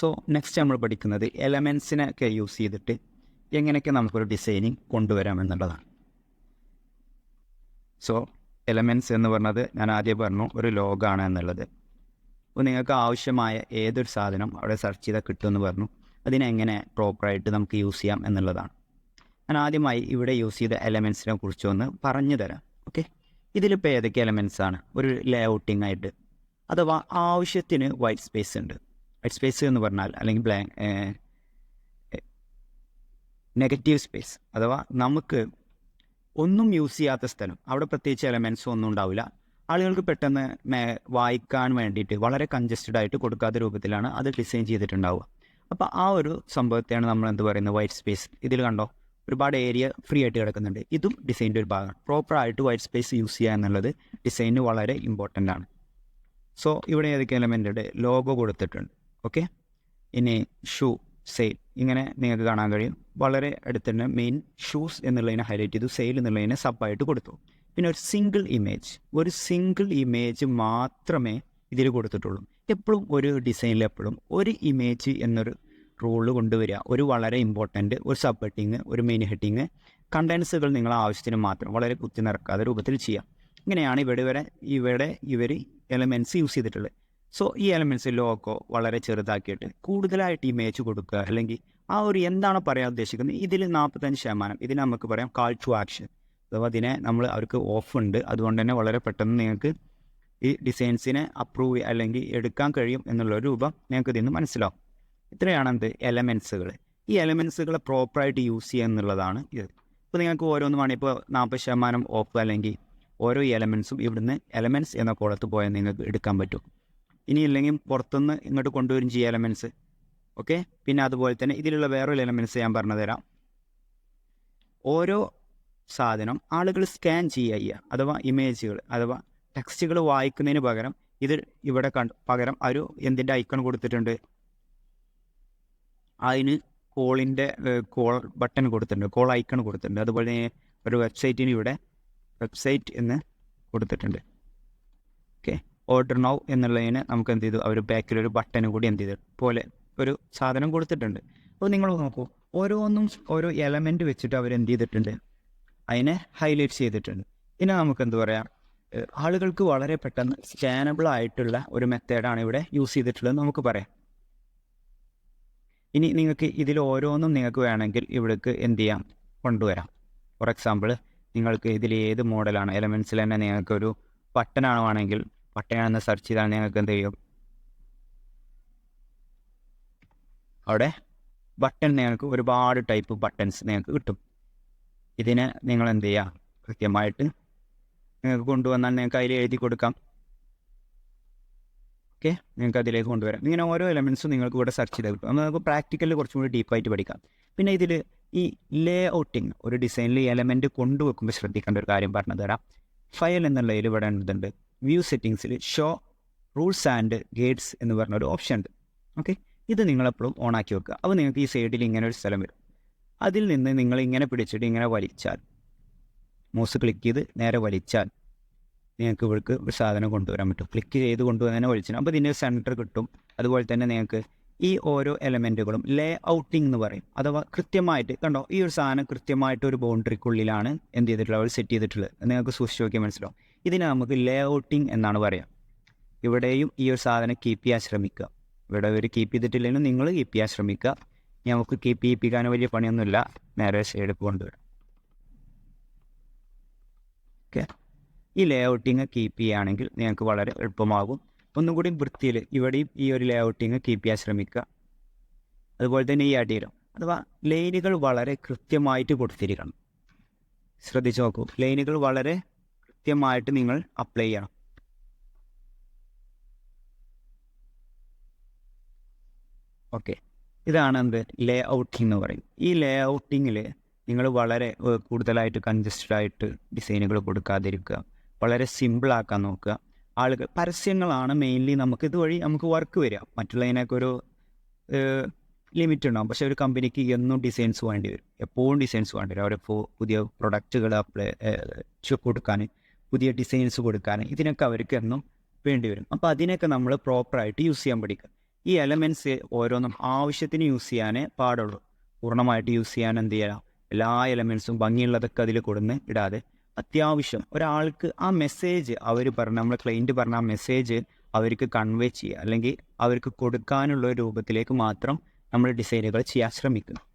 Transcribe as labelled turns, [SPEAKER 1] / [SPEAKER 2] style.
[SPEAKER 1] So next നമ്മൾ പഠിക്കുന്നത് എലമെൻസിനൊക്കെ use ചെയ്തിട്ട് എങ്ങനെയൊക്കെ നമുക്കൊരു ഡിസൈനിങ് കൊണ്ടുവരാം എന്നുള്ളതാണ് സോ എലമെൻസ് എന്ന് പറഞ്ഞത് ഞാൻ ആദ്യം പറഞ്ഞു ഒരു ലോഗാണ് എന്നുള്ളത്. അപ്പോൾ നിങ്ങൾക്ക് ആവശ്യമായ ഏതൊരു സാധനം അവിടെ സെർച്ച് ചെയ്താൽ കിട്ടുമെന്ന് പറഞ്ഞു. അതിനെങ്ങനെ പ്രോപ്പറായിട്ട് നമുക്ക് യൂസ് ചെയ്യാം എന്നുള്ളതാണ്. ഞാൻ ആദ്യമായി ഇവിടെ യൂസ് ചെയ്ത എലമെൻസിനെ കുറിച്ച് ഒന്ന് പറഞ്ഞു തരാം. ഓക്കെ ഇതിലിപ്പോൾ ഏതൊക്കെ എലമെൻസാണ് ഒരു ലേ ലേഔട്ടിംഗ് ആയിട്ട്. അഥവാ ആവശ്യത്തിന് വൈറ്റ് സ്പേസ് ഉണ്ട്. വൈറ്റ് സ്പേസ് എന്ന് പറഞ്ഞാൽ അല്ലെങ്കിൽ ബ്ലാ നെഗറ്റീവ് സ്പേസ് അഥവാ നമുക്ക് ഒന്നും യൂസ് ചെയ്യാത്ത സ്ഥലം. അവിടെ പ്രത്യേകിച്ച് എലമെൻസ് ഒന്നും ഉണ്ടാവില്ല. ആളുകൾക്ക് പെട്ടെന്ന് വായിക്കാൻ വേണ്ടിയിട്ട് വളരെ കൺജസ്റ്റഡ് ആയിട്ട് കൊടുക്കാത്ത രൂപത്തിലാണ് അത് ഡിസൈൻ ചെയ്തിട്ടുണ്ടാവുക. അപ്പോൾ ആ ഒരു സംഭവത്തെയാണ് നമ്മൾ എന്ത് പറയുന്നത്? വൈറ്റ് സ്പേസ് ഇതിൽ കണ്ടോ? ഒരുപാട് ഏരിയ ഫ്രീ ആയിട്ട് കിടക്കുന്നുണ്ട്. ഇതും ഡിസൈന്റെ ഒരു ഭാഗമാണ്. പ്രോപ്പറായിട്ട് വൈറ്റ് സ്പേസ് യൂസ് ചെയ്യുക എന്നുള്ളത് ഡിസൈനിന് വളരെ ഇമ്പോർട്ടന്റ് ആണ്. സോ ഇവിടെ ഏതൊക്കെ എലമെന്റ് ലോഗോ കൊടുത്തിട്ടുണ്ട്. ഓക്കെ? ഇനി ഷൂ സെയിൽ. ഇങ്ങനെ നിങ്ങൾക്ക് കാണാൻ കഴിയും. വളരെ അടുത്തന്നെ മെയിൻ ഷൂസ് എന്നുള്ളതിനെ ഹൈലൈറ്റ് ചെയ്തു. സെയിൽ എന്നുള്ളതിനെ സബായിട്ട് കൊടുത്തു. പിന്നെ ഒരു സിംഗിൾ ഇമേജ് ഒരു സിംഗിൾ ഇമേജ് മാത്രമേ ഇതിൽ കൊടുത്തിട്ടുള്ളൂ. എപ്പോഴും ഒരു ഡിസൈനിൽ എപ്പോഴും ഒരു ഇമേജ് എന്നൊരു റൂൾ കൊണ്ടുവരിക. ഒരു വളരെ ഇമ്പോർട്ടന്റ് ഒരു സബ് ഹെഡിങ് ഒരു മെയിൻ ഹെഡിങ് കണ്ടൻസുകൾ നിങ്ങളെ ആവശ്യത്തിന് മാത്രം വളരെ കുത്തി നിറക്കാതെ രൂപത്തിൽ ചെയ്യാം. ഇങ്ങനെയാണ് ഇവിടെ വരെ ഇവിടെ ഇവർ എലമെന്റ്സ് യൂസ് ചെയ്തിട്ടുള്ളത്. സോ ഈ എലമെന്റ്സ് ലോഗോ വളരെ ചെറുതാക്കിയിട്ട് കൂടുതലായിട്ട് ഇമേജ് കൊടുക്കുക. അല്ലെങ്കിൽ ആ ഒരു എന്താണോ പറയാൻ ഉദ്ദേശിക്കുന്നത്? ഇതിൽ നാൽപ്പത്തഞ്ച് ശതമാനം ഇതിന് നമുക്ക് പറയാം കാൾ ടു ആക്ഷൻ അഥവാ അതിനെ നമ്മൾ അവർക്ക് ഓഫ് ഉണ്ട്. അതുകൊണ്ട് തന്നെ വളരെ പെട്ടെന്ന് നിങ്ങൾക്ക് ഈ ഡിസൈൻസിനെ അപ്രൂവ് അല്ലെങ്കിൽ എടുക്കാൻ കഴിയും എന്നുള്ള രൂപം നിങ്ങൾക്ക് ഇതിൽ മനസ്സിലാവും. ഇത്രയാണ് എന്ത്? എലമെൻസുകൾ ഈ എലമെൻസുകളെ പ്രോപ്പറായിട്ട് യൂസ് ചെയ്യുക എന്നുള്ളതാണ് ഇത്. ഇപ്പോൾ നിങ്ങൾക്ക് ഓരോന്ന് വേണമെങ്കിൽ ഇപ്പോൾ നാൽപ്പത് ശതമാനം ഓഫ് അല്ലെങ്കിൽ ഓരോ എലമെൻസും ഇവിടുന്ന് എലമെൻസ് എന്ന കോളത്ത് പോയാൽ നിങ്ങൾക്ക് എടുക്കാൻ പറ്റും. ഇനി ഇല്ലെങ്കിൽ പുറത്തുനിന്ന് ഇങ്ങോട്ട് കൊണ്ടുവരും ചെയ്യുക എലമെന്റ്സ് ഓക്കെ പിന്നെ അതുപോലെ തന്നെ ഇതിലുള്ള വേറൊരു എലമെന്റ്സ് ഞാൻ പറഞ്ഞു തരാം ഓരോ സാധനം ആളുകൾ സ്കാൻ ചെയ്യുക അഥവാ ഇമേജുകൾ അഥവാ ടെക്സ്റ്റുകൾ വായിക്കുന്നതിന് പകരം ഇത് ഇവിടെ കണ്ട് പകരം ഒരു എന്തിന്റെ ഐക്കൺ കൊടുത്തിട്ടുണ്ട്? അതിന് കോളിന്റെ കോൾ ബട്ടൺ കൊടുത്തിട്ടുണ്ട്. കോൾ ഐക്കൺ കൊടുത്തിട്ടുണ്ട്. അതുപോലെ ഒരു വെബ്സൈറ്റിന് ഇവിടെ വെബ്സൈറ്റ് എന്ന് കൊടുത്തിട്ടുണ്ട്. ഓർഡർ നൗ എന്നുള്ളതിന് നമുക്ക് എന്ത് ചെയ്തു? അവർ ബാക്കിൽ ഒരു ബട്ടൺ കൂടി എന്ത് ചെയ്തു? പോലെ ഒരു സാധനം കൊടുത്തിട്ടുണ്ട്. അപ്പോൾ നിങ്ങൾ നോക്കൂ. ഓരോന്നും ഓരോ എലമെന്റ് വെച്ചിട്ട് അവർ എന്ത് ചെയ്തിട്ടുണ്ട്? അതിനെ ഹൈലൈറ്റ് ചെയ്തിട്ടുണ്ട്. ഇനി നമുക്ക് എന്ത് പറയാം? ആളുകൾക്ക് വളരെ പെട്ടെന്ന് സ്കാനബിൾ ആയിട്ടുള്ള ഒരു മെത്തേഡാണ് ഇവിടെ യൂസ് ചെയ്തിട്ടുള്ളത് നമുക്ക് പറയാം. ഇനി നിങ്ങൾക്ക് ഇതിൽ ഓരോന്നും നിങ്ങൾക്ക് വേണമെങ്കിൽ ഇവിടേക്ക് എന്ത് ചെയ്യാം? കൊണ്ടുവരാം. ഫോർ എക്സാമ്പിൾ നിങ്ങൾക്ക് ഇതിൽ ഏത് മോഡലാണ് എലമെൻസിൽ തന്നെ നിങ്ങൾക്ക് ഒരു ബട്ടനാണ് വേണമെങ്കിൽ ബട്ടനാണെന്ന് സെർച്ച് ചെയ്താൽ നിങ്ങൾക്ക് എന്ത് ചെയ്യും? അവിടെ ബട്ടൺ നിങ്ങൾക്ക് ഒരുപാട് ടൈപ്പ് ബട്ടൺസ് നിങ്ങൾക്ക് കിട്ടും. ഇതിനെ നിങ്ങൾ എന്ത് ചെയ്യുക കൃത്യമായിട്ട് നിങ്ങൾക്ക് കൊണ്ടുവന്നാൽ നിങ്ങൾക്ക് അതിൽ എഴുതി കൊടുക്കാം. ഓക്കെ നിങ്ങൾക്ക് അതിലേക്ക് കൊണ്ടുവരാം. ഇങ്ങനെ ഓരോ എലമെൻസും നിങ്ങൾക്ക് ഇവിടെ സെർച്ച് ചെയ്ത് കിട്ടും. നമുക്ക് പ്രാക്ടിക്കലിൽ കുറച്ചും കൂടി ഡീപ്പായിട്ട് പഠിക്കാം. പിന്നെ ഇതിൽ ഈ ലേ ഔട്ടിങ് ഒരു ഡിസൈനിൽ എലമെന്റ് കൊണ്ടുവെക്കുമ്പോൾ ശ്രദ്ധിക്കേണ്ട ഒരു കാര്യം പറഞ്ഞു തരാം ഫയൽ എന്നുള്ളതിൽ ഇവിടെ എന്തുണ്ട്? വ്യൂ സെറ്റിങ്സിൽ ഷോ റൂൾസ് ആൻഡ് ഗേറ്റ്സ് എന്ന് പറഞ്ഞ ഒരു ഓപ്ഷൻ ഉണ്ട്. ഓക്കെ ഇത് നിങ്ങളെപ്പോഴും ഓൺ ആക്കി വെക്കുക. അപ്പോൾ നിങ്ങൾക്ക് ഈ സൈഡിൽ ഇങ്ങനെ ഒരു സ്ഥലം വരും. അതിൽ നിന്ന് നിങ്ങൾ ഇങ്ങനെ പിടിച്ചിട്ട് ഇങ്ങനെ വലിച്ചാൽ മൗസ് ക്ലിക്ക് ചെയ്ത് നേരെ വലിച്ചാൽ നിങ്ങൾക്ക് ഇവർക്ക് ഒരു സാധനം കൊണ്ടുവരാൻ പറ്റും. ക്ലിക്ക് ചെയ്ത് കൊണ്ടുവന്ന് വലിച്ചു അപ്പോൾ ഇതിന്റെ സെന്റർ കിട്ടും. അതുപോലെ തന്നെ നിങ്ങൾക്ക് ഈ ഓരോ എലമെന്റുകളും ലേ ഔട്ടിംഗ് എന്ന് പറയും. അഥവാ കൃത്യമായിട്ട് കണ്ടോ? ഈ ഒരു സാധനം കൃത്യമായിട്ട് ഒരു ബൗണ്ടറിക്കുള്ളിലാണ് എന്ത് ചെയ്തിട്ടുള്ളത്? അവർ സെറ്റ് ചെയ്തിട്ടുള്ളത്. നിങ്ങൾക്ക് സൂക്ഷിച്ച് നോക്കിയാൽ മനസ്സിലാവും. ഇതിനെ നമുക്ക് ലേ ഔട്ടിങ് എന്നാണ് പറയുക ഇവിടെയും ഈ ഒരു സാധനം കീപ്പ് ചെയ്യാൻ ശ്രമിക്കുക. ഇവിടെ ഒരു കീപ്പ് ചെയ്തിട്ടില്ലെങ്കിലും നിങ്ങൾ കീപ്പ് ചെയ്യാൻ ശ്രമിക്കുക. നമുക്ക് കീപ്പ് ചെയ്യിപ്പിക്കാൻ വലിയ പണിയൊന്നുമില്ല. നേരെ സൈഡ് കൊണ്ടുവരാം. ഓക്കെ ഈ ലേ ഔട്ടിങ് കീപ്പ് ചെയ്യുകയാണെങ്കിൽ നിങ്ങൾക്ക് വളരെ എളുപ്പമാകും. ഒന്നും കൂടി വൃത്തിയിൽ ഇവിടെയും ഈ ഒരു ലേ ഔട്ടിങ് കീപ്പ് ചെയ്യാൻ ശ്രമിക്കുക. അതുപോലെ തന്നെ ഈ അടിയിലും. അഥവാ ലൈനുകൾ വളരെ കൃത്യമായിട്ട് കൊടുത്തിരിക്കണം. ശ്രദ്ധിച്ചു നോക്കൂ. ലൈനുകൾ വളരെ കൃത്യമായിട്ട് നിങ്ങൾ അപ്ലൈ ചെയ്യണം. ഓക്കെ ഇതാണ് എന്ത്? ലേ ഔട്ടിംഗ് എന്ന് പറയും. ഈ ലേ ഔട്ടിങ്ങിൽ നിങ്ങൾ വളരെ കൂടുതലായിട്ട് കൺജസ്റ്റഡ് ആയിട്ട് ഡിസൈനുകൾ കൊടുക്കാതിരിക്കുക. വളരെ സിമ്പിൾ ആക്കാൻ നോക്കുക. ആളുകൾ പരസ്യങ്ങളാണ് മെയിൻലി നമുക്ക് ഇതുവഴി നമുക്ക് വർക്ക് വരിക. മറ്റുള്ളതിനൊക്കെ ഒരു ലിമിറ്റ് ഉണ്ടാകും പക്ഷേ ഒരു കമ്പനിക്ക് എന്നും ഡിസൈൻസ് വേണ്ടി വരും. എപ്പോഴും ഡിസൈൻസ് വേണ്ടി വരും. അവരെ പുതിയ പ്രൊഡക്റ്റുകൾ അപ്ലൈ കൊടുക്കാൻ. പുതിയ ഡിസൈൻസ് കൊടുക്കാനും ഇതിനൊക്കെ അവർക്ക് എന്നും വേണ്ടി വരും. അപ്പോൾ അതിനൊക്കെ നമ്മൾ പ്രോപ്പറായിട്ട് യൂസ് ചെയ്യാൻ പഠിക്കുക ഈ എലമെന്റ്സ് ഓരോന്നും ആവശ്യത്തിന് യൂസ് ചെയ്യാനേ പാടുള്ളൂ. പൂർണമായിട്ട് യൂസ് ചെയ്യാൻ എന്ത് ചെയ്യാം? എല്ലാ എലമെന്റ്സും ഭംഗിയുള്ളതൊക്കെ അതിൽ കൊടുന്ന് ഇടാതെ. അത്യാവശ്യം ഒരാൾക്ക് ആ മെസ്സേജ് അവർ പറഞ്ഞ നമ്മൾ ക്ലൈന്റ് പറഞ്ഞ ആ മെസ്സേജ് അവർക്ക് കൺവേ ചെയ്യുക. അല്ലെങ്കിൽ അവർക്ക് കൊടുക്കാനുള്ള രൂപത്തിലേക്ക് മാത്രം നമ്മൾ ഡിസൈനുകൾ ചെയ്യാൻ ശ്രമിക്കുക